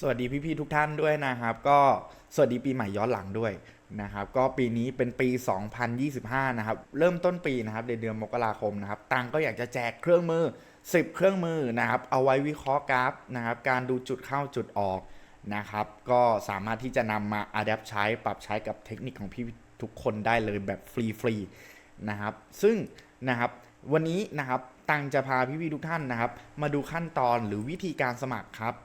สวัสดีพี่ๆทุกท่านด้วยนะครับ ก็สวัสดีปีใหม่ย้อนหลังด้วยนะครับ ก็ปีนี้เป็นปี 2025 นะครับ เริ่มต้นปีนะครับในเดือนมกราคมนะครับ ตังก็อยากจะแจกเครื่องมือ 10 เครื่องมือนะครับ เอาไว้วิเคราะห์กราฟนะครับ การดูจุดเข้าจุดออกนะครับ ก็สามารถที่จะนำมาอัดแอปใช้ปรับใช้กับเทคนิคของพี่ทุกคนได้เลยแบบฟรีๆนะครับ ซึ่งนะครับวันนี้นะครับตังจะพาพี่ๆทุกท่านนะครับ มาดูขั้นตอนหรือวิธีการสมัครครับ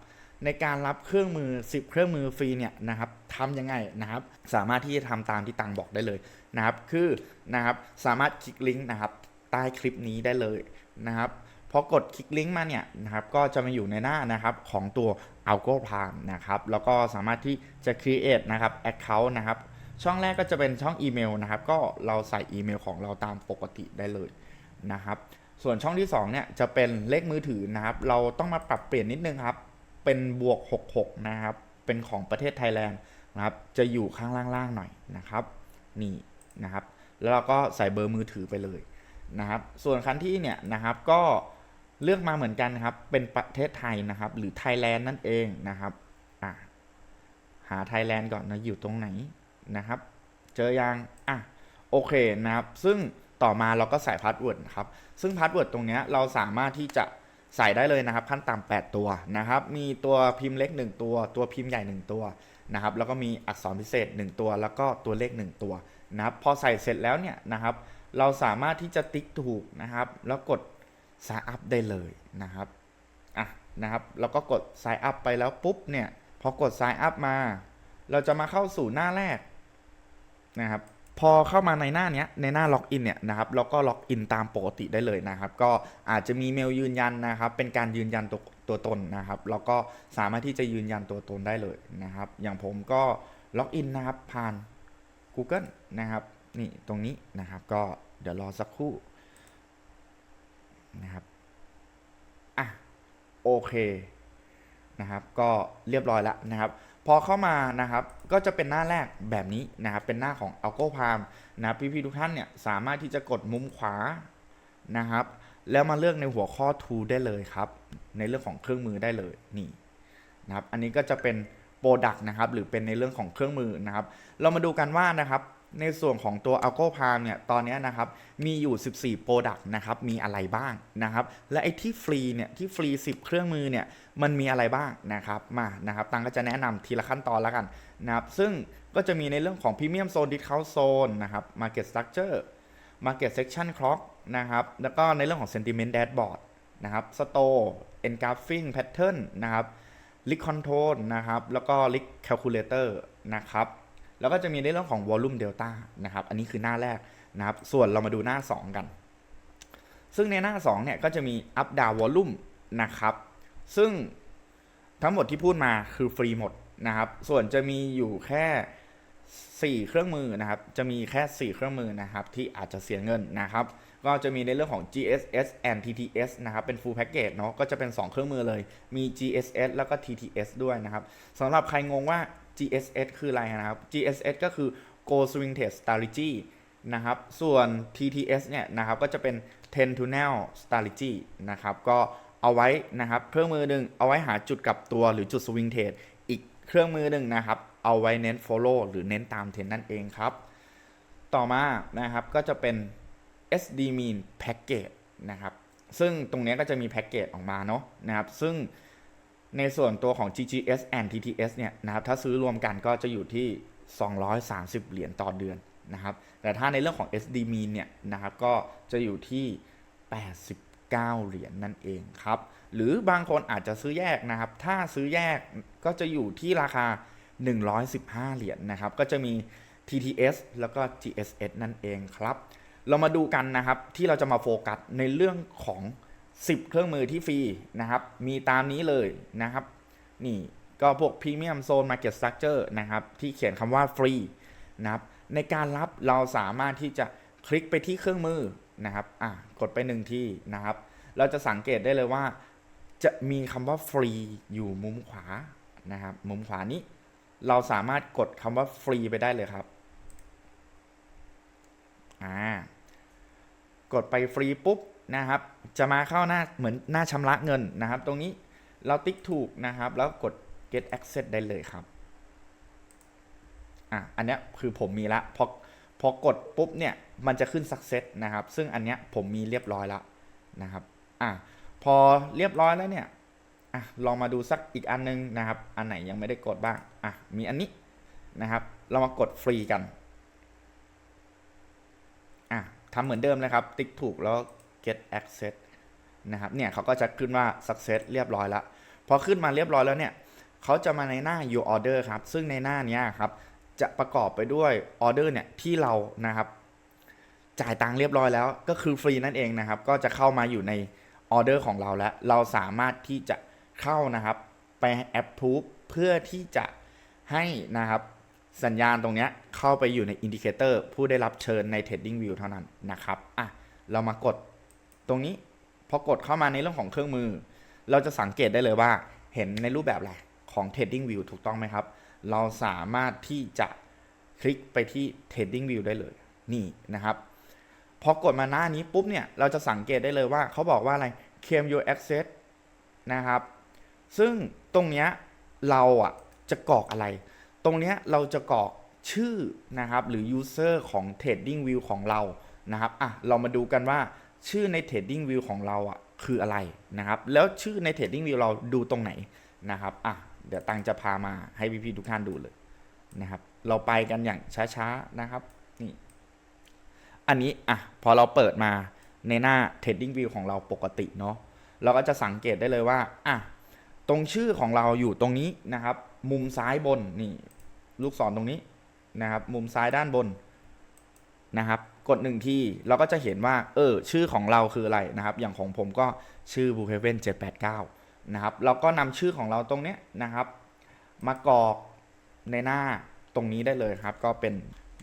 ในการรับเครื่องมือ 10 เครื่องมือฟรีเนี่ยนะครับทำยังไงนะครับ สามารถที่จะทำตามที่ตังบอกได้เลยนะครับ คือนะครับสามารถคลิกลิงก์นะครับใต้คลิปนี้ได้เลยนะครับพอกดคลิกลิงก์มาเนี่ยนะครับก็จะมาอยู่ในหน้านะครับของตัว a l g o p r i m e นะครับแล้วก็สามารถที่จะ create นะครับ account นะครับช่องแรกก็จะเป็นช่องอีเมลนะครับก็เราใส่อีเมลของเราตามปกติได้เลยนะครับส่วนช่องที่2เนี่ยจะเป็นเลขมือถือนะครับเราต้องมาปรับเปลี่ยนนิดนึงครับ เป็นบวก 66 นะครับ เป็นของประเทศไทยแลนด์นะครับ จะอยู่ข้างล่างๆหน่อยนะครับ นี่นะครับ แล้วเราก็ใส่เบอร์มือถือไปเลยนะครับ ส่วนคันที่เนี่ยนะครับก็เลือกมาเหมือนกันครับ เป็นประเทศไทยนะครับ หรือไทยแลนด์นั่นเองนะครับ อะหาไทยแลนด์ก่อนนะอยู่ตรงไหนนะครับ เจอยัง อะ โอเคนะครับ ซึ่งต่อมาเราก็ใส่พาสเวิร์ดครับ ซึ่งพาสเวิร์ดตรงเนี้ยเราสามารถที่จะ ใส่ได้เลยนะครับขั้นต่ำ8ตัวนะครับมีตัวพิมพ์เล็ก 1 ตัว ตัวพิมพ์ใหญ่ 1 ตัวนะครับแล้วก็มีอักษรพิเศษ 1 ตัว แล้วก็ตัวเลข 1 ตัวนะครับพอใส่เสร็จแล้วเนี่ยนะครับเราสามารถที่จะติ๊กถูกนะครับ แล้วกด sign up ได้เลยนะครับอะนะครับแล้วก็กด sign up ไปแล้วปุ๊บเนี่ยพอกด sign up มา เราจะมาเข้าสู่หน้าแรกนะครับ พอเข้ามาในหน้าเนี้ยในหน้าล็อกอินเนี่ยนะครับเราก็ล็อกอินตามปกติได้เลยนะครับ ก็อาจจะมีเมลยืนยันนะครับ เป็นการยืนยันตัวตัวตนนะครับแล้วก็สามารถที่จะยืนยันตัวตนได้เลยนะครับ อย่างผมก็ล็อกอินนะครับผ่าน Google นะครับนี่ตรงนี้นะครับก็เดี๋ยวรอสักครู่นะครับอะโอเคนะครับก็เรียบร้อยแล้วนะครับ พอเข้ามานะครับก็จะเป็นหน้าแรกแบบนี้นะครับเป็นหน้าของ a l g o p a l m นะพี่ๆทุกท่านเนี่ยสามารถที่จะกดมุมขวานะครับ แล้วมาเลือกในหัวข้อ tool ได้เลยครับ ในเรื่องของเครื่องมือได้เลยนี่นะครับอันนี้ก็จะเป็น Product นะครับหรือเป็นในเรื่องของเครื่องมือนะครับ เรามาดูกันว่านะครับ ในส่วนของตัว a l g o p a l m เนี่ยตอนนี้นะครับมีอยู่ 14 Product นะครับมีอะไรบ้างนะครับและไอ้ที่ฟรีเนี่ยที่ฟรี 10 เครื่องมือเนี่ยมันมีอะไรบ้างนะครับมานะครับตังก็จะแนะนำทีละขั้นตอนแล้วกันนะครับซึ่งก็จะมีในเรื่องของ Premium Zone Discount Zone นะครับ Market Structure Market Section Clock นะครับแล้วก็ในเรื่องของ Sentiment Dashboard นะครับ Store Engulfing Pattern นะครับ Risk Control นะครับแล้วก็ Risk Calculator นะครับ แล้วก็จะมีในเรื่องของ Volume Delta นะครับ อันนี้คือหน้าแรกนะครับ ส่วนเรามาดูหน้า 2 กัน ซึ่งในหน้า 2 เนี่ย ก็จะมี Up Down Volume นะครับ ซึ่งทั้งหมดที่พูดมาคือฟรีหมดนะครับ ส่วนจะมีอยู่แค่ 4 เครื่องมือนะครับ จะมีแค่ 4 เครื่องมือนะครับ ที่อาจจะเสียเงินนะครับ ก็จะมีในเรื่องของ GSS and TTS นะครับ เป็น full package เนาะ ก็จะเป็น 2 เครื่องมือเลย มี GSS แล้วก็ TTS ด้วยนะครับสำหรับใครงงว่า GSS คืออะไรนะครับ GSS ก็คือ Go Swing Trade Strategy นะครับ ส่วน TTS เนี่ยนะครับก็จะเป็น Ten to Nail Strategy นะครับ ก็เอาไว้นะครับเครื่องมือหนึ่งเอาไว้หาจุดกลับตัวหรือจุด Swing Trade อีกเครื่องมือหนึ่งนะครับ เอาไว้เน้น Follow หรือเน้นตามเทรนนั่นเองครับ ต่อมานะครับก็จะเป็น SD Mean Package นะครับ ซึ่งตรงนี้ก็จะมีแพ็กเกจออกมาเนาะนะครับ ซึ่ง ในส่วนตัวของ GGS and TTS เนี่ยนะครับถ้าซื้อรวมกันก็จะอยู่ที่ 230 เหรียญต่อเดือนนะครับ แต่ถ้าในเรื่องของ SD Mean เนี่ยนะครับก็จะอยู่ที่ 89 เหรียญนั่นเองครับ หรือบางคนอาจจะซื้อแยกนะครับ ถ้าซื้อแยกก็จะอยู่ที่ราคา 115 เหรียญนะครับ ก็จะมี TTS แล้วก็ GSS นั่นเองครับ เรามาดูกันนะครับที่เราจะมาโฟกัสในเรื่องของ 10 เครื่องมือที่ฟรีนะครับ มีตามนี้เลยนะครับ นี่ก็พวก Premium Zone Market Structure นะครับ ที่เขียนคำว่าฟรีนะครับ ในการรับเราสามารถที่จะคลิกไปที่เครื่องมือนะครับ อะ กดไปหนึ่งที่นะครับ เราจะสังเกตได้เลยว่า จะมีคำว่าฟรีอยู่มุมขวานะครับ มุมขวานี้ เราสามารถกดคำว่าฟรีไปได้เลยครับ อ่า กดไปฟรีปุ๊บนะครับ จะมาเข้าหน้าเหมือนหน้าชำระเงินนะครับ ตรงนี้เราติ๊กถูกนะครับ แล้วกด get access ได้เลยครับอะอันนี้คือผมมีละพอพอกดปุ๊บเนี่ยมันจะขึ้น success นะครับ ซึ่งอันเนี้ยผมมีเรียบร้อยแล้วนะครับอะพอเรียบร้อยแล้วเนี่ยอะลองมาดูสักอีกอันนึงนะครับ อันไหนยังไม่ได้กดบ้างอะมีอันนี้นะครับ เรามากดฟรีกันอะทำเหมือนเดิมเลยครับ ติ๊กถูกแล้ว get access นะครับเนี่ยเขาก็จะขึ้นว่า success เรียบร้อยแล้วพอขึ้นมาเรียบร้อยแล้วเนี่ยเขาจะมาในหน้า your order ครับ ซึ่งในหน้านี้ครับจะประกอบไปด้วยออเดอร์เนี่ยที่เรานะครับ จ่ายตังค์เรียบร้อยแล้วก็คือฟรีนั่นเองนะครับ ก็จะเข้ามาอยู่ในออเดอร์ของเราแล้ว เราสามารถที่จะเข้านะครับ ไปแอปทูบเพื่อที่จะให้นะครับสัญญาณตรงนี้เข้าไปอยู่ในอินดิเคเตอร์ผู้ได้รับเชิญใน Trading View เท่านั้นนะครับอะเรามากด ตรงนี้พอกดเข้ามาในเรื่องของเครื่องมือ เราจะสังเกตได้เลยว่า เห็นในรูปแบบอะไรของ Trading View ถูกต้องไหมครับ เราสามารถที่จะคลิกไปที่ Trading View ได้เลยนี่นะครับพอกดมาหน้านี้ปุ๊บเนี่ยเราจะสังเกตได้เลยว่าเขาบอกว่าอะไร claim your access นะครับ ซึ่งตรงเนี้ยเราอะจะกรอกอะไร ตรงเนี้ยเราจะกรอกชื่อนะครับหรือ user ของ Trading View ของเรานะครับอะเรามาดูกันว่า ชื่อใน Trading View ของเราอะคืออะไรนะครับ แล้วชื่อใน Trading View เราดูตรงไหนนะครับอะเดี๋ยวตังจะพามาให้พี่ๆทุกท่านดูเลยนะครับ เราไปกันอย่างช้าๆนะครับนี่อันนี้อะพอเราเปิดมาในหน้า Trading View ของเราปกติเนาะเราก็จะสังเกตได้เลยว่าอะตรงชื่อของเราอยู่ตรงนี้นะครับ มุมซ้ายบนนี่ลูกศรตรงนี้นะครับ มุมซ้ายด้านบนนะครับ กดหนึ่งทีเราก็จะเห็นว่าเออชื่อของเราคืออะไรนะครับ อย่างของผมก็ชื่อ Blue Heaven 789นะครับเราก็นำชื่อของเราตรงเนี้ยนะครับ มากรอกในหน้าตรงนี้ได้เลยครับ ก็เป็น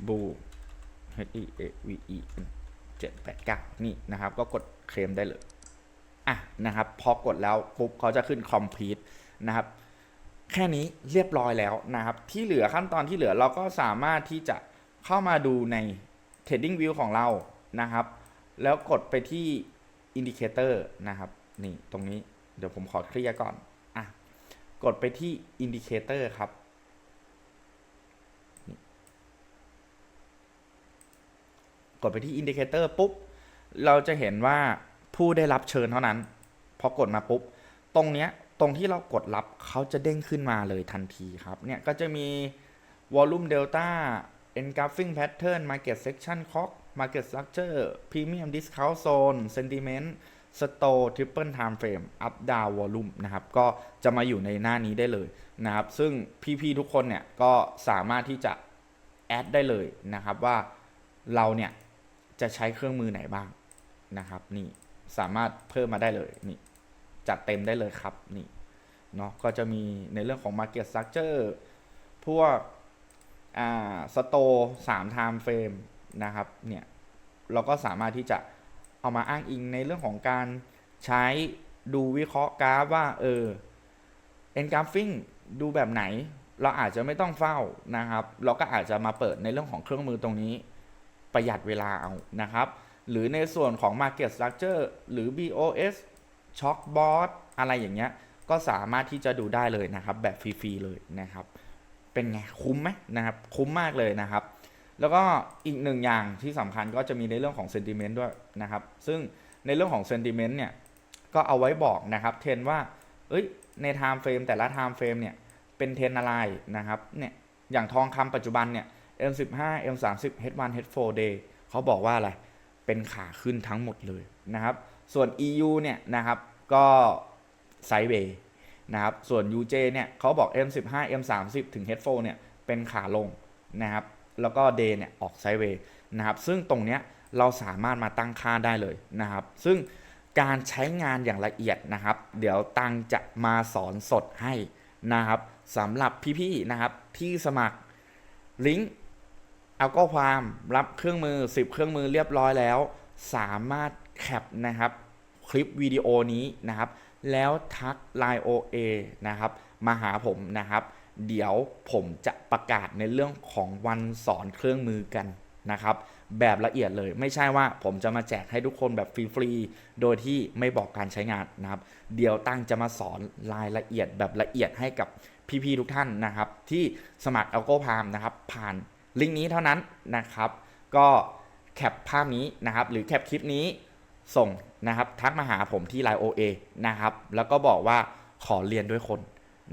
Blue H E A V E 789นี่นะครับ ก็กดเคลมได้เลยอะนะครับ พอกดแล้วปุ๊บเขาจะขึ้น complete นะครับแค่นี้เรียบร้อยแล้วนะครับ ที่เหลือขั้นตอนที่เหลือเราก็สามารถที่จะเข้ามาดูใน trading view ของเรานะครับ แล้วกดไปที่ indicator นะครับ นี่ตรงนี้เดี๋ยวผมขอเคลียร์ก่อนอะกดไปที่ indicator ครับกดไปที่ indicator ปุ๊บ เราจะเห็นว่าผู้ได้รับเชิญเท่านั้น พอกดมาปุ๊บ ตรงเนี้ยตรงที่เรากดรับเขาจะเด้งขึ้นมาเลยทันทีครับ เนี่ยก็จะมี volume delta engulfing pattern market section clock market structure premium discount zone sentiment store triple time frame up down volume นะครับ ก็จะมาอยู่ในหน้านี้ได้เลยนะครับ ซึ่งพี่ๆทุกคนเนี่ยก็สามารถที่จะแอดได้เลยนะครับว่าเราเนี่ยจะใช้เครื่องมือไหนบ้างนะครับ นี่สามารถเพิ่มมาได้เลยนี่จัดเต็มได้เลยครับนี่เนาะก็จะมีในเรื่องของ Market Structure พวก อ่าสโตสาม time frame นะครับเนี่ยเราก็สามารถที่จะเอามาอ้างอิงในเรื่องของการใช้ดูวิเคราะห์กราฟว่าเออ engulfing ดูแบบไหน เราอาจจะไม่ต้องเฝ้านะครับ เราก็อาจจะมาเปิดในเรื่องของเครื่องมือตรงนี้ ประหยัดเวลาเอานะครับ หรือในส่วนของ Market Structure หรือ BOS Shock Board อะไรอย่างเงี้ยก็สามารถที่จะดูได้เลยนะครับ แบบฟรีๆเลยนะครับ เป็นไงคุ้มไหมนะครับคุ้มมากเลยนะครับ แล้วก็อีกหนึ่งอย่างที่สำคัญก็จะมีในเรื่องของ Sentiment ด้วยนะครับ ซึ่งในเรื่องของ Sentiment เนี่ยก็เอาไว้บอกนะครับเทรนว่าเอ้ยใน Time Frame แต่ละ Time Frame เนี่ยเป็นเทรนอะไรนะครับเนี่ยอย่างทองคำปัจจุบันเนี่ย M15 M30 H1 H4 Day เขาบอกว่าอะไรเป็นขาขึ้นทั้งหมดเลยนะครับ ส่วน EU เนี่ยนะครับก็ไซด์เวย์ นะครับ ส่วน UJ เนี่ยเขาบอก M15 M30 ถึง H4 เนี่ยเป็นขาลงนะครับ แล้วก็ Day เนี่ยออกไซด์เวย์นะครับ ซึ่งตรงเนี้ยเราสามารถมาตั้งค่าได้เลยนะครับ ซึ่งการใช้งานอย่างละเอียดนะครับ เดี๋ยวตังจะมาสอนสดให้นะครับสำหรับพี่ๆนะครับที่สมัครลิงก์เอาก็ความรับเครื่องมือ 10 เครื่องมือเรียบร้อยแล้ว สามารถแคปนะครับคลิปวิดีโอนี้นะครับ แล้วทัก Line OA นะครับ มาหาผมนะครับ เดี๋ยวผมจะประกาศในเรื่องของวันสอนเครื่องมือกันนะครับ แบบละเอียดเลยไม่ใช่ว่าผมจะมาแจกให้ทุกคนแบบฟรีๆ โดยที่ไม่บอกการใช้งานนะครับ เดี๋ยวตั้งจะมาสอนรายละเอียดแบบละเอียดให้กับพี่ๆทุกท่านนะครับ ที่สมัคร a l g o p a l m นะครับ ผ่านลิงก์นี้เท่านั้นนะครับ ก็แคปภาพนี้นะครับ หรือแคปคลิปนี้ ส่งนะครับทักมาหาผมที่ Line OA นะครับแล้วก็บอกว่าขอเรียนด้วยคน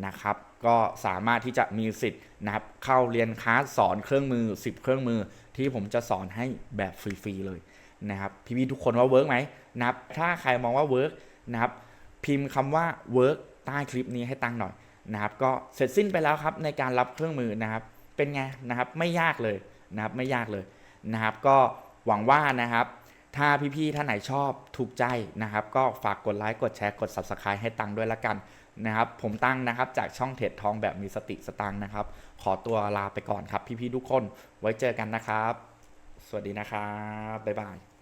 นะครับก็สามารถที่จะมีสิทธิ์นะครับเข้าเรียนคลาสสอนเครื่องมือ 10 เครื่องมือ ที่ผมจะสอนให้แบบฟรีๆเลยนะครับพี่ๆทุกคนว่าเวิร์กไหมนะครับถ้าใครมองว่าเวิร์กนะครับพิมพ์คำว่า work ใต้คลิปนี้ให้ตั้งหน่อยนะครับก็เสร็จสิ้นไปแล้วครับในการรับเครื่องมือนะครับเป็นไงนะครับไม่ยากเลยนะครับไม่ยากเลยนะครับก็หวังว่านะครับ ถ้าพี่ๆท่านไหนชอบถูกใจนะครับ ก็ฝากกดไลค์กดแชร์กด subscribe ให้ตังด้วยละกันนะครับ ผมตั้งนะครับจากช่องเท็ดทองแบบมีสติสตังค์นะครับ ขอตัวลาไปก่อนครับพี่ๆทุกคน ไว้เจอกันนะครับ สวัสดีนะครับ บ๊ายบาย